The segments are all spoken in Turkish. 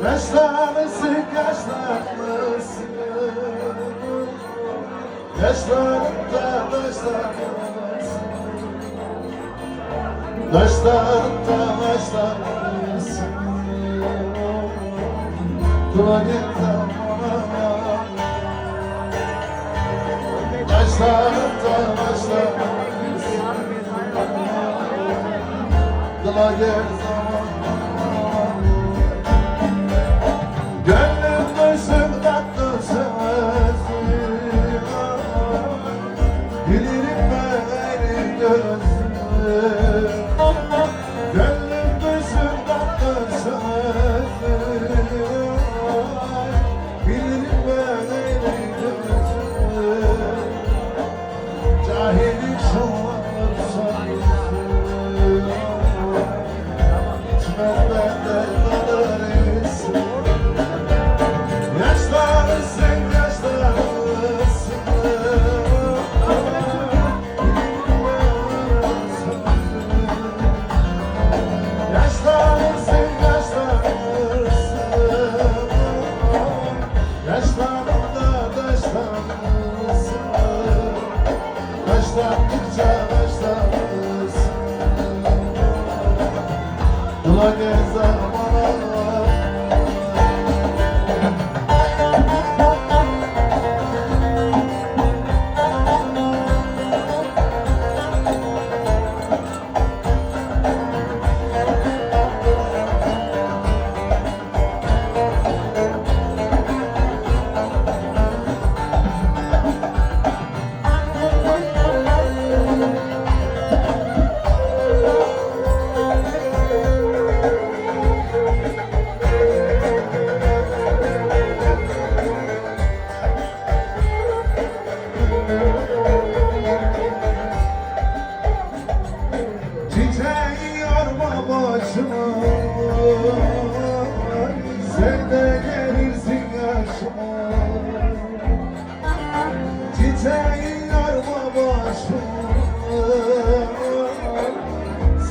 Yaşlanırsın Yaşlarında yaşlanırsın. Yaşlarında yaşlanırsın. Dua git zamana Yaşlarında yaşlanırsın. Dua Bilirim ben gözü Yaşlandıkça yaşlanırsın Dula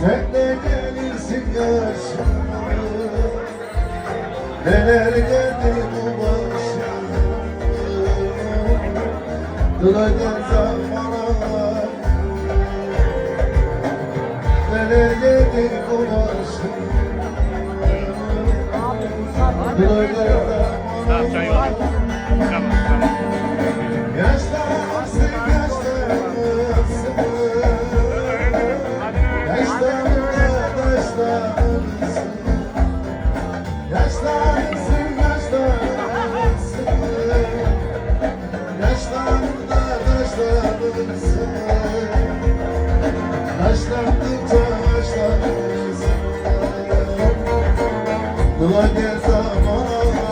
Sen de gelirsin yaşıma. Neler geldi bu başıma? Duracak zamana Neler geldi bu başıma Zaman gel zamana